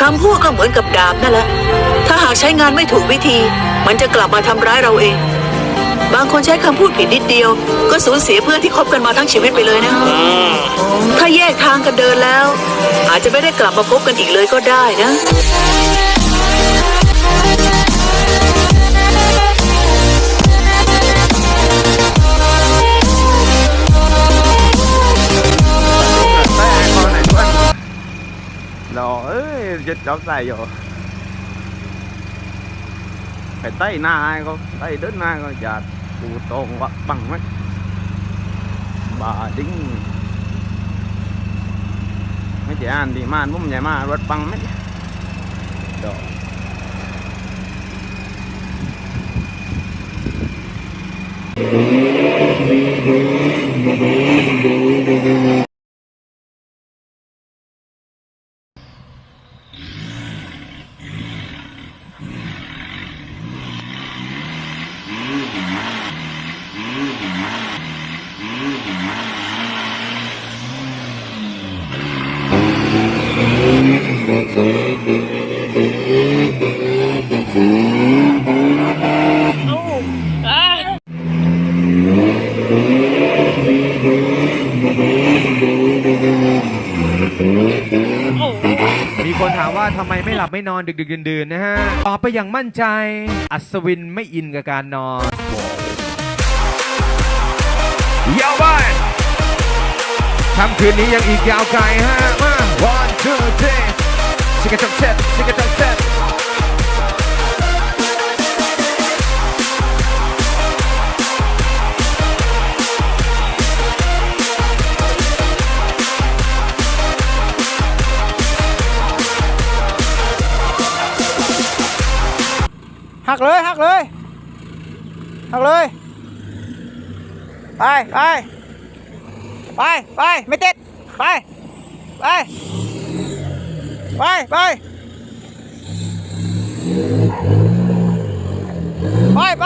คำพูดก็เหมือนกับดาบนั่นแหละ ถ้าหากใช้งานไม่ถูกวิธี มันจะกลับมาทำร้ายเราเอง บางคนใช้คำพูดผิดนิดเดียว ก็สูญเสียเพื่อนที่คบกันมาทั้งชีวิตไปเลยนะ ถ้าแยกทางกันเดินแล้ว อาจจะไม่ได้กลับมาพบกันอีกเลยก็ได้นะ tay hai con này luôn Đồ ơi, dịch chọc xài vô Phải tay na ai con, tay đứt na con chà Cụ tồn bắt bằng mấy Bà đính Mấy chị ปูตอวัดปังไหมบาดิ้งไม่ใช่อันดีมานมุ่มใหญ่มากรถปังไหมดอก มีคนถามว่าทำไมไม่หลับไม่นอนดึกๆดื่นๆนะฮะ ตอบไปอย่างมั่นใจ อัศวินไม่อินกับการนอนยาวไปค่ำคืนนี้ยังอีกยาวไกลฮะ มา one two three ชิคกะจับเซ็ตชิคกะจับเซ็ตหักเล ไปไปไปไป